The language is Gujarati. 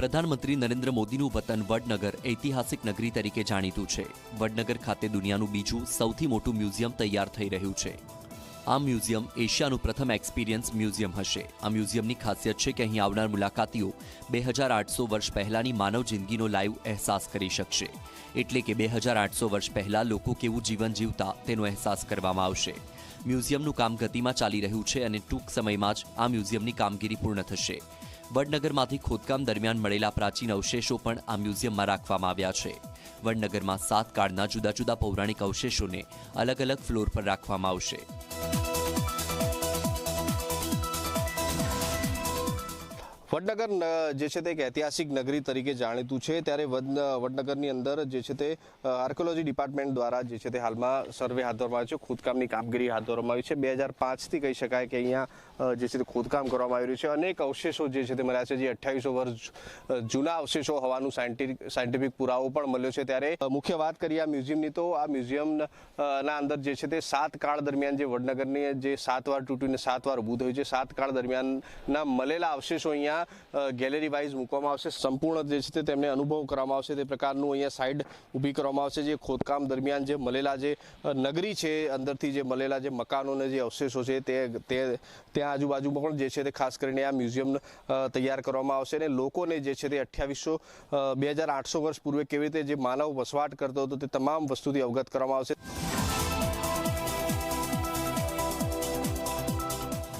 પ્રધાનમંત્રી નરેન્દ્ર મોદીનું વતન વડનગર ઐતિહાસિક નગરી તરીકે જાણીતું છે. વડનગર ખાતે દુનિયાનું બીજું સૌથી મોટું મ્યુઝિયમ તૈયાર થઈ રહ્યું છે. આ મ્યુઝિયમ એશિયાનું પ્રથમ એક્સપિરિયન્સ મ્યુઝિયમ હશે. આ મ્યુઝિયમની ખાસિયત છે કે અહીં આવનાર મુલાકાતીઓ બે હજાર આઠસો વર્ષ પહેલાંની માનવ જિંદગીનો લાઈવ અહેસાસ કરી શકશે. એટલે કે બે હજાર આઠસો વર્ષ પહેલાં લોકો કેવું જીવન જીવતા તેનો અહેસાસ કરવામાં આવશે. મ્યુઝિયમનું કામ ગતિમાં ચાલી રહ્યું છે અને ટૂંક સમયમાં જ આ મ્યુઝિયમની કામગીરી પૂર્ણ થશે. વડનગરમાંથી ખોદકામ દરમિયાન મળેલા પ્રાચીન અવશેષો પણ આ મ્યુઝિયમમાં રાખવામાં આવ્યા છે. વડનગરમાં સાત કાળના જુદા જુદા પૌરાણિક અવશેષોને અલગ અલગ ફ્લોર પર રાખવામાં આવશે. વડનગર જે છે તે એક ઐતિહાસિક નગરી તરીકે જાણીતું છે. ત્યારે વડન- વડનગરની અંદર જે છે તે આર્કોલોજી ડિપાર્ટમેન્ટ દ્વારા જે છે તે હાલમાં સર્વે હાથ ધરવામાં આવ્યો છે. ખોદકામની કામગીરી હાથ ધરવામાં આવી છે. બે હજાર પાંચથી કહી શકાય કે અહીંયા જે છે તે ખોદકામ કરવામાં આવી રહ્યું છે. અનેક અવશેષો જે છે તે મળ્યા છે. જે અઠ્યાવીસો વર્ષ જૂના અવશેષો હોવાનું સાયન્ટિફિક સાયન્ટિફિક પુરાવો પણ મળ્યો છે. ત્યારે મુખ્ય વાત કરીએ આ મ્યુઝિયમની, તો આ મ્યુઝિયમના અંદર જે છે તે સાત કાળ દરમિયાન જે વડનગરની જે સાત વાર તૂટીને સાત વાર ઊભું થયું છે. સાત કાળ દરમિયાનના મળેલા અવશેષો અહીંયા ગેલેરી વાઇઝ મૂકવામાં આવશે. સંપૂર્ણ જે છે તે તેમને અનુભવ કરવામાં આવશે. તે પ્રકારનું અહીંયા સાઈડ ઊભી કરવામાં આવશે. જે ખોદકામ દરમિયાન જે મળેલા જે નગરી છે, અંદરથી જે મળેલા જે મકાનોને જે અવશેષો છે તે ત્યાં આજુબાજુમાં પણ જે છે તે ખાસ કરીને આ મ્યુઝિયમ તૈયાર કરવામાં આવશે. અને લોકોને જે છે તે અઠ્યાવીસો બે વર્ષ પૂર્વે કેવી રીતે જે માનવ વસવાટ કરતો હતો તે તમામ વસ્તુથી અવગત કરવામાં આવશે.